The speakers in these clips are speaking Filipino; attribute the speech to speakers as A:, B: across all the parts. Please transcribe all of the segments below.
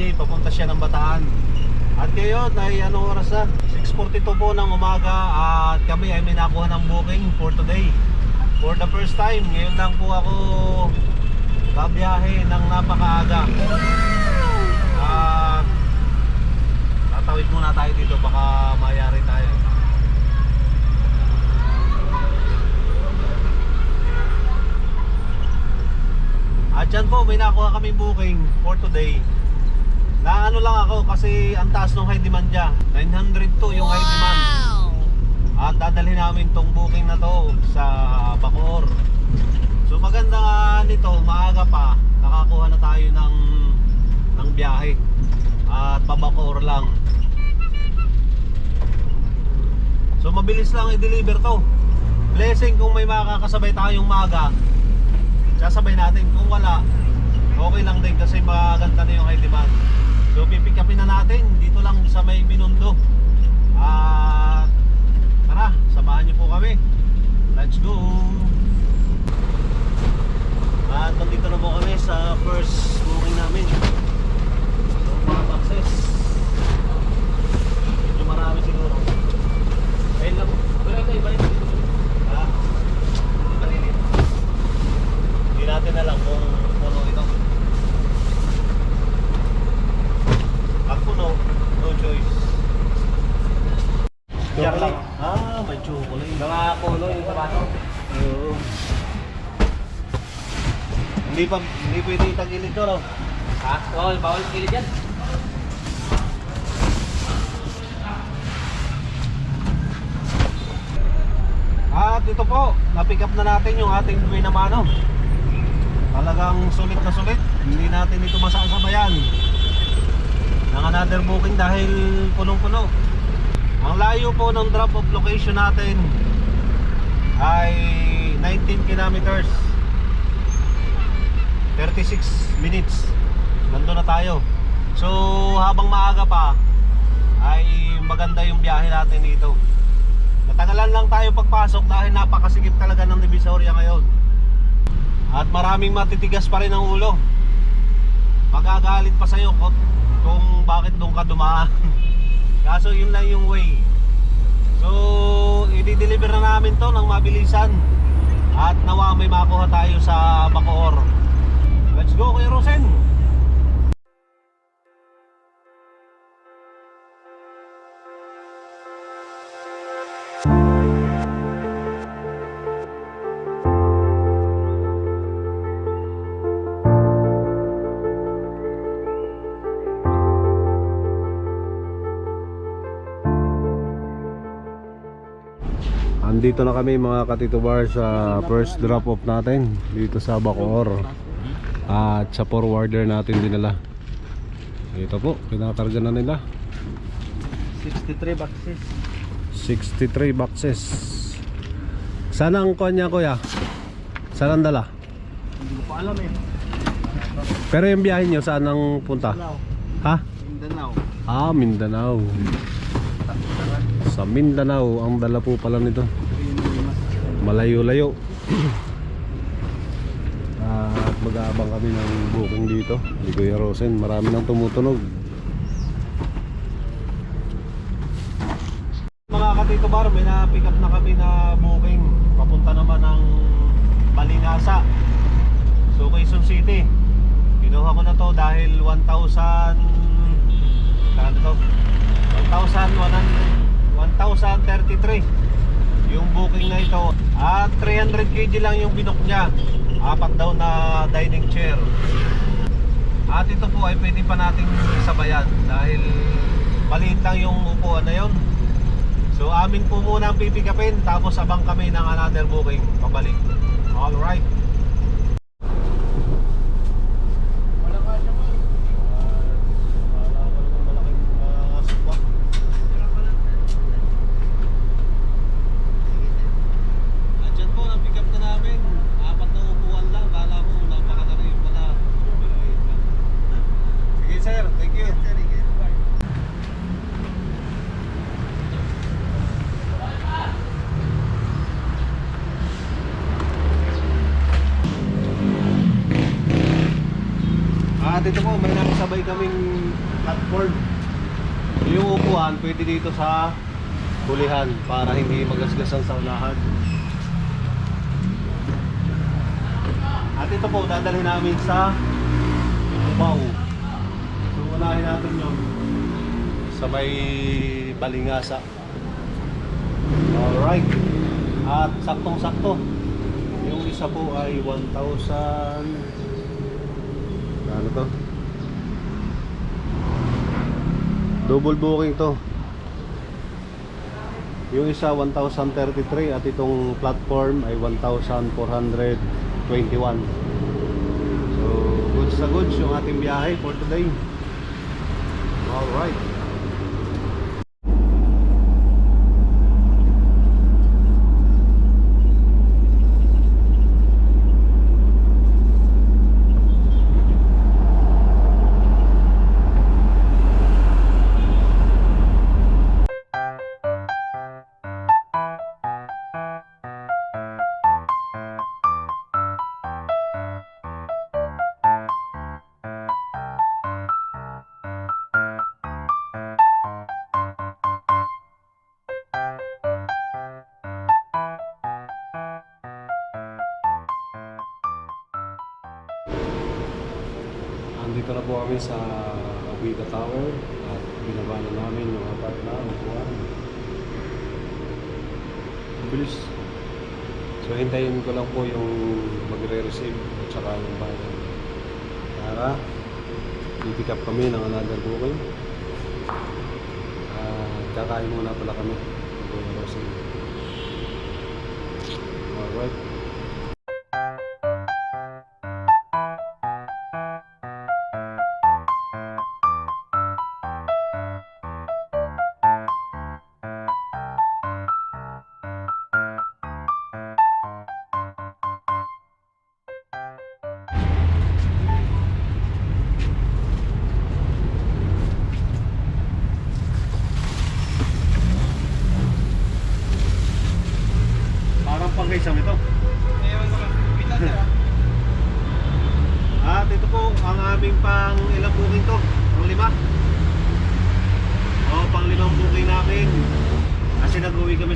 A: CJ papunta siya ng Bataan. At ngayon ay anong oras na? 6.42 po ng umaga at kami ay may nakuha ng booking for today. For the first time, ngayon lang po ako kabiyahe ng napakaaga. At tatawid muna tayo dito baka mayari tayo. At yan po, may nakuha kaming booking for today. Na ano lang ako kasi ang taas ng high demand niya. 902 yung high demand. At dadalhin namin tong booking na to sa Bacoor. So maganda nga nito, maaga pa, nakakuha na tayo ng ng biyahe. At pa Bacoor lang. So mabilis lang i-deliver to. Blessing kung may makakasabay tayong maaga. Sasabay natin. Kung wala, okay lang din kasi maganda na yung high demand. So pipick upin na natin dito lang sa may Binondo. At tara, samahan niyo po kami. Let's go. At nandito na po kami sa first booking namin. So mga boxes. Medyo marami siguro. Ayun lang. Wala kayo iba yun. Ha? Malilit. Hindi natin alam kung puno ito. Pag puno, no choice. Yan lang. Ah, may chocolate.
B: Mga puno yung sapato.
A: Oo. Hindi pa, hindi pwede itagilid to, no?
B: Ha? Oo, bawal kilid yan.
A: At ito po, na-pick up na natin yung ating buhay na mano. Talagang sulit na sulit. Hindi natin ito masasabayan ng another booking dahil punong-puno. Ang layo po ng drop off location natin ay 19 kilometers 36 minutes nandun na tayo so habang maaga pa ay maganda yung biyahe natin dito Natagalan lang tayo pagpasok dahil napakasigip talaga ng Divisoria ngayon. At maraming matitigas pa rin ang ulo. Magagalit pa sa'yo kung, kung bakit doon ka dumaan. Kaso yun lang yung way. So, i-deliver na namin to ng mabilisan. At nawa may makuha tayo sa Bacoor. Let's go, Kuya Rosen! Andito na kami mga katitubar sa first drop off natin dito sa Bacoor. At sa forwarder natin dinala. Ito po, kinakarga na nila.
B: 63 boxes.
A: 63 boxes. Saan ang kuha niya kuya? Saan ang dala?
B: Hindi ko pa alam eh.
A: Pero yung biyahe niyo saan ang punta?
B: Mindanao.
A: Ha?
B: Mindanao.
A: Ah, Mindanao. Sa Mindanao, ang dala po pala nito. Malayo-layo. At mag-aabang kami ng booking dito. Di Kuya Rosen, marami nang tumutunog. Mga katito bar, may na-pick up na kami na booking. Papunta naman ng Balinasa. So Quezon City. Kinuha ko na to dahil 1,000 Kano to? 1,100 1,033 yung booking na ito at 300 kg lang yung binook niya apat daw na dining chair. At ito po ay pwede pa nating sabayan dahil maliit lang yung upuan na yon so amin po muna ang pipikapin tapos abang kami ng another booking pabalik. Alright
B: Wala ka naman.
A: Andyan po, na-pick up na namin. Apat na upuan lang. Kala mo, napakadali pala. Sige sir, thank you. At ito po, may nakasabay kaming platform. Yung upuan, pwede dito sa hulihan para hindi magasgasan sa unahan. At ito po, dadalhin namin sa Cubao. So, unahin natin yun sa may Balingasa. Alright. At saktong-sakto. Yung isa po ay 1,000 ano to? Double booking to. Yung isa 1,033 at itong platform ay 1,421. So, goods na goods yung ating biyahe for today. Alright. Na po kami sa Aguida Tower at binaba na namin yung apat na upuan. Bilis. So hintayin ko lang po yung magre-receive at saka yung bayan. Para pipick up kami ng another booking. At kakain muna pala kami. Alright.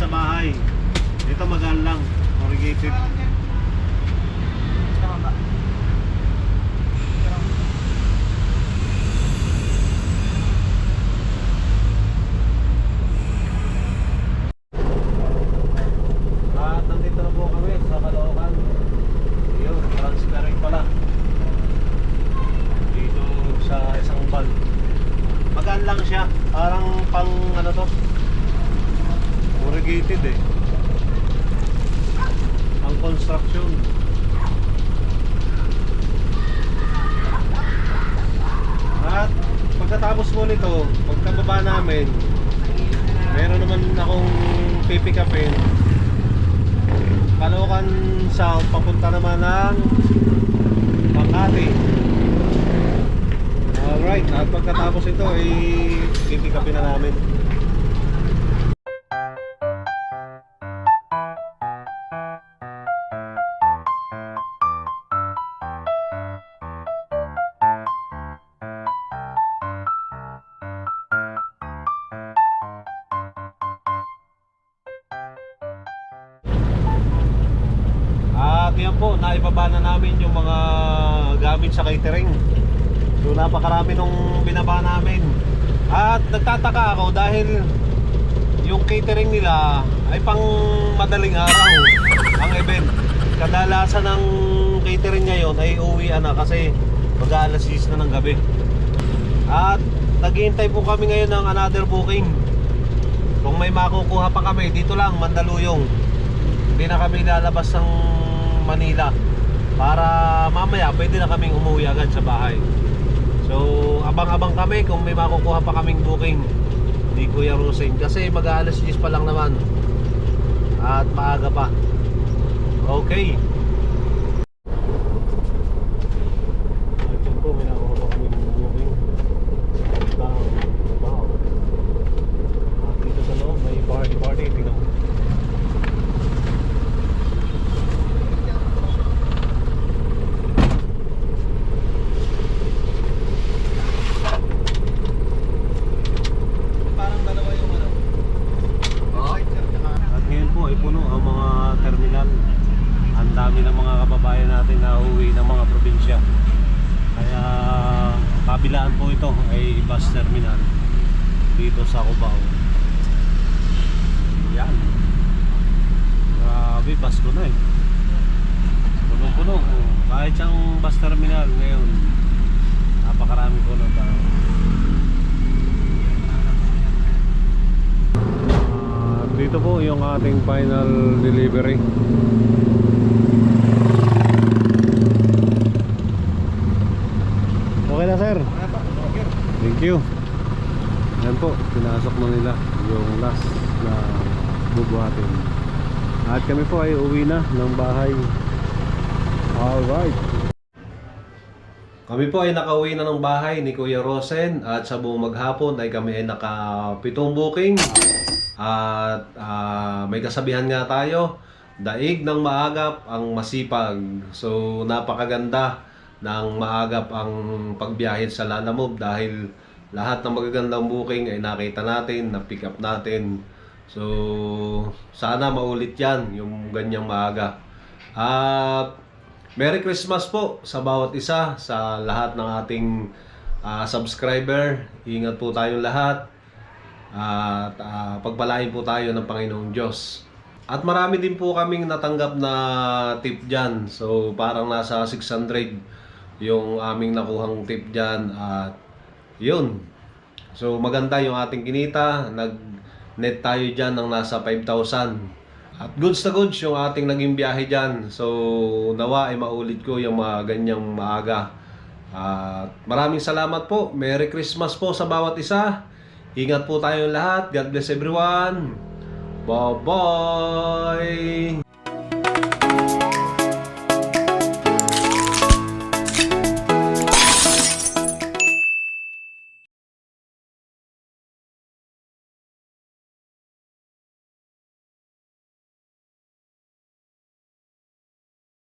A: Sa bahay. Ito magaan lang. Corrugated. At nandito na po kami sa Caloocan. Yun, transferring pala. Dito sa isang bag. Magaan lang siya. Parang pang ano to. Corrugated eh. Ang construction. At pagkatapos po nito, pagkababa namin, meron naman akong pipick upin Caloocan South papunta naman ng Makati. Alright, at pagkatapos ito ay pipikapin na namin. Naibaba na namin yung mga gamit sa catering. So napakarami nung binaba namin. At nagtataka ako dahil yung catering nila ay pang madaling araw ang event. Kadalasan ng catering ngayon ay uwian na kasi mag alas 6 na ng gabi. At naghihintay po kami ngayon ng another booking. Kung may makukuha pa kami, dito lang, Mandaluyong. Hindi na kami lalabas ng Manila para mamaya pwede na kaming umuwi agad sa bahay. So, abang-abang kami kung may makukuha pa kaming booking ni Kuya Rusin kasi mag-aalas 10 pa lang naman at maaga pa. Okay. At yun po, may nakuha pa kaming booking. Ibang trabaho. At dito sa loob, may party-party. Tingnan mo. na uwi ng mga probinsya. Kaya kabilaan po ito ay bus terminal dito sa Cubao. Yan. Grabe, Pasko na eh. Punong-puno. Oh. Kahit siyang bus terminal ngayon, napakarami po ng tao. Ah, dito po yung ating final delivery. Okay na sir. Thank you. Po, pinasok na nila yung last na bubuhatin. At kami po ay uwi na ng bahay. Alright. Kami po ay nakauwi na ng bahay ni Kuya Rosen at sa buong maghapon ay kami ay nakapitong booking. At ah, may kasabihan nga tayo, daig ng maagap ang masipag. So napakaganda ng maagap ang pagbiyahe sa Lalamove dahil lahat ng magagandang booking ay nakita natin, na-pick up natin. So sana maulit yan, yung ganyang maaga. At Merry Christmas po sa bawat isa, sa lahat ng ating ah, subscriber. Ingat po tayong lahat. At ah, pagpalain po tayo ng Panginoong Diyos. At marami din po kaming natanggap na tip dyan. So parang nasa 600 yung aming nakuhang tip dyan. At yun. So maganda yung ating kinita. Nag-net tayo dyan ng nasa 5,000. At goods na goods yung ating naging biyahe dyan. So, nawa ay maulit ko yung mga ganyang maaga. At maraming salamat po. Merry Christmas po sa bawat isa. Ingat po tayong lahat. God bless everyone. Bye-bye!